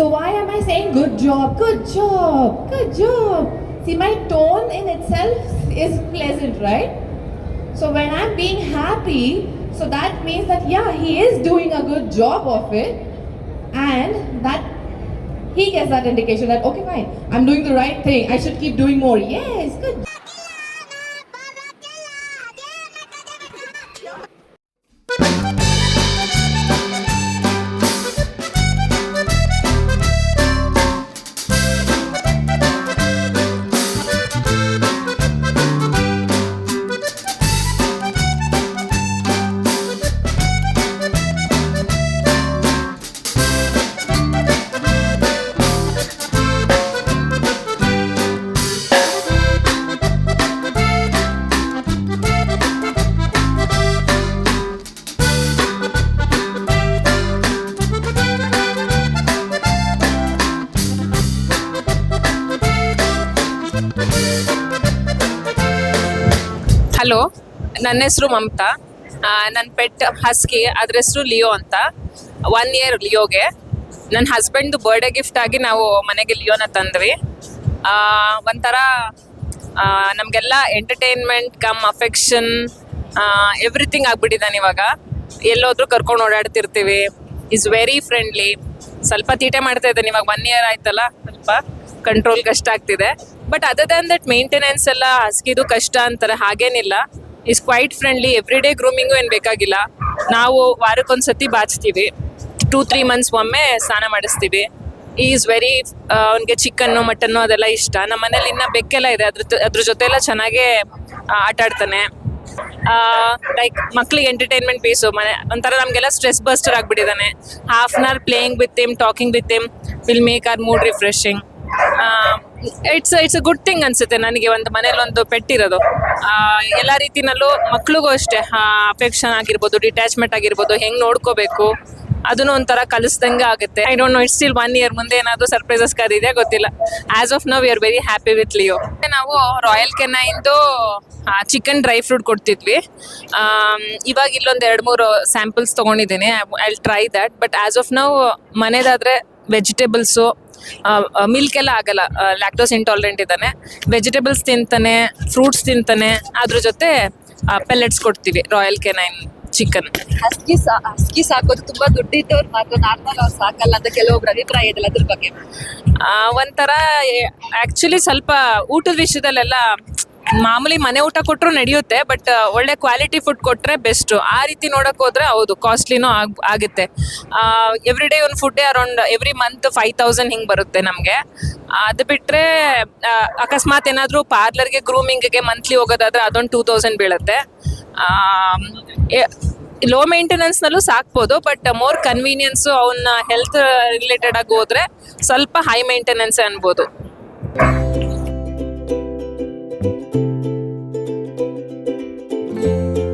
So why am I saying good job, good job, good job? See, my tone in itself is pleasant, right? So when I'm being happy, so that means that yeah, he is doing a good job of it, and that he gets that indication that okay, fine, I'm doing the right thing. I should keep doing more. Yes, good. Hello, ನನ್ನ ಹೆಸರು ಮಮತಾ. ನನ್ನ pet ಹಸ್ಕಿ, ಅದ್ರ ಹೆಸರು Leo ಅಂತ. One year ಲಿಯೋಗೆ. ನನ್ನ ಹಸ್ಬೆಂಡ್ದು birthday gift ಆಗಿ ನಾವು ಮನೆಗೆ ಲಿಯೋನ ತಂದ್ವಿ. ಒಂಥರ ನಮಗೆಲ್ಲ ಎಂಟರ್ಟೈನ್ಮೆಂಟ್ ಕಮ್ ಅಫೆಕ್ಷನ್ ಎವ್ರಿಥಿಂಗ್ ಆಗ್ಬಿಟ್ಟಿದ್ದಾನೆ ಇವಾಗ. ಎಲ್ಲೋದ್ರೂ ಕರ್ಕೊಂಡು ಓಡಾಡ್ತಿರ್ತೀವಿ. ಈಸ್ ವೆರಿ ಫ್ರೆಂಡ್ಲಿ ಸ್ವಲ್ಪ ತೀಟೆ ಮಾಡ್ತಾ ಇದ್ದಾನೆ, ಇವಾಗ ಒನ್ ಇಯರ್ ಆಯ್ತಲ್ಲ ಸ್ವಲ್ಪ. ಕಂಟ್ರೋಲ್ ಕಷ್ಟ ಆಗ್ತಿದೆ. But other than that maintenance ಎಲ್ಲ ಹಸ್ಕಿದು ಕಷ್ಟ ಅಂತಾರೆ, ಹಾಗೇನಿಲ್ಲ. Is quite friendly every day grooming ಏನು ಬೇಕಾಗಿಲ್ಲ. ನಾವು ವಾರಕ್ಕೊಂದ್ಸತಿ ಬಾಚ್ತೀವಿ. ಟೂ ತ್ರೀ ಮಂತ್ಸ್ ಒಮ್ಮೆ ಸ್ನಾನ ಮಾಡಿಸ್ತೀವಿ. ಈಸ್ ವೆರಿ ಅವನಿಗೆ ಚಿಕನ್ನು ಮಟನ್ನು ಅದೆಲ್ಲ ಇಷ್ಟ. ನಮ್ಮ ಮನೇಲಿ ಇನ್ನ ಬೆಕ್ಕೆಲ್ಲ ಇದೆ. ಅದ್ರ ಅದ್ರ ಜೊತೆ ಎಲ್ಲ ಚೆನ್ನಾಗೇ ಆಟ ಆಡ್ತಾನೆ. ಲೈಕ್ ಮಕ್ಳಿಗೆ ಎಂಟರ್ಟೈನ್ಮೆಂಟ್ ಪೀಸು ಮನೆ, ಒಂಥರ ನಮಗೆಲ್ಲ stress buster ಆಗಿಬಿಟ್ಟಿದ್ದಾನೆ. Half an hour playing with him talking with him will make our mood refreshing it's it's a good thing ಅನ್ಸುತ್ತೆ ನನಗೆ ಒಂದು ಮನೇಲಿ ಒಂದು ಪೆಟ್ಟಿರೋದು. ಎಲ್ಲ ರೀತಿನಲ್ಲೂ ಮಕ್ಳಿಗೂ ಅಷ್ಟೇ ಅಫೆಕ್ಷನ್ ಆಗಿರ್ಬೋದು ಡಿಟ್ಯಾಚ್ಮೆಂಟ್ ಆಗಿರ್ಬೋದು, ಹೆಂಗೆ ನೋಡ್ಕೋಬೇಕು, ಅದನ್ನು ಒಂಥರ ಕಲಿಸ್ದಂಗೆ ಆಗುತ್ತೆ. I don't know it's still one year ಮುಂದೆ ಏನಾದರೂ ಸರ್ಪ್ರೈಸಸ್ ಕರಿದೆ ಗೊತ್ತಿಲ್ಲ. As of now we are very happy with Leo ನಾವು ರಾಯಲ್ ಕೆನೈನ್ದು ಚಿಕನ್ ಡ್ರೈ ಫ್ರೂಟ್ ಕೊಡ್ತಿದ್ವಿ. ಇವಾಗ ಇಲ್ಲೊಂದು ಎರಡು ಮೂರು ಸ್ಯಾಂಪಲ್ಸ್ ತೊಗೊಂಡಿದ್ದೀನಿ. I try that but as of now ಮನೇದಾದರೆ vegetables milk ಎಲ್ಲ ಆಗಲ್ಲ ಲ್ಯಾಕ್ಟೋಸ್ ಇಂಟಾಲರೆಂಟ್ ಇದ್ದಾನೆ. ವೆಜಿಟೇಬಲ್ಸ್ ತಿಂತಾನೆ ಫ್ರೂಟ್ಸ್ ತಿಂತಾನೆ ಅದ್ರ ಜೊತೆ ಪೆಲೆಟ್ಸ್ ಕೊಡ್ತೀವಿ ರಾಯಲ್ ಕೆನೈನ್ ಚಿಕನ್ ಹಸ್ಕಿ ಸಾ ಹಸ್ಕಿ ಸಾಕೋದು ತುಂಬಾ ದುಡ್ಡಿದ್ದವ್ರು ಮಾತ್ರ ನಾರ್ಮಲ್ ಅವ್ರು ಸಾಕಲ್ಲ ಅಂತ ಕೆಲವೊಬ್ರು ಅಭಿಪ್ರಾಯ ಇದೆಲ್ಲ ಅದ್ರ ಬಗ್ಗೆ? ಒಂಥರ ಆ್ಯಕ್ಚುಲಿ ಸ್ವಲ್ಪ ಊಟದ ವಿಷಯದಲ್ಲೆಲ್ಲ ಮಾಮೂಲಿ ಮನೆ ಊಟ ಕೊಟ್ಟರು ನಡೆಯುತ್ತೆ ಬಟ್ ಒಳ್ಳೆ ಕ್ವಾಲಿಟಿ ಫುಡ್ ಕೊಟ್ಟರೆ ಬೆಸ್ಟು ಆ ರೀತಿ ನೋಡೋಕೆ ಹೋದ್ರೆ ಹೌದು ಕಾಸ್ಟ್ಲಿನೂ ಆಗ್, ಆಗುತ್ತೆ. ಎವ್ರಿ ಡೇ ಒಂದು ಫುಡ್ಡೇ around every month five thousand ಹಿಂಗೆ ಬರುತ್ತೆ ನಮಗೆ. ಅದು ಬಿಟ್ಟರೆ ಅಕಸ್ಮಾತ್ ಏನಾದರೂ ಪಾರ್ಲರ್ಗೆ ಗ್ರೂಮಿಂಗ್ಗೆ ಮಂತ್ಲಿ ಹೋಗೋದಾದ್ರೆ ಅದೊಂದು ಟೂ ತೌಸಂಡ್ ಬೀಳುತ್ತೆ. ಲೋ ಮೇಂಟೆನೆನ್ಸ್ನಲ್ಲೂ ಸಾಕ್ಬೋದು ಬಟ್ ಮೋರ್ ಕನ್ವೀನಿಯನ್ಸು ಅವನ್ನ ಹೆಲ್ತ್ ರಿಲೇಟೆಡ್ ಆಗಿ ಹೋದ್ರೆ ಸ್ವಲ್ಪ ಹೈ ಮೇಂಟೆನೆನ್ಸ್ ಅನ್ಬೋದು. you.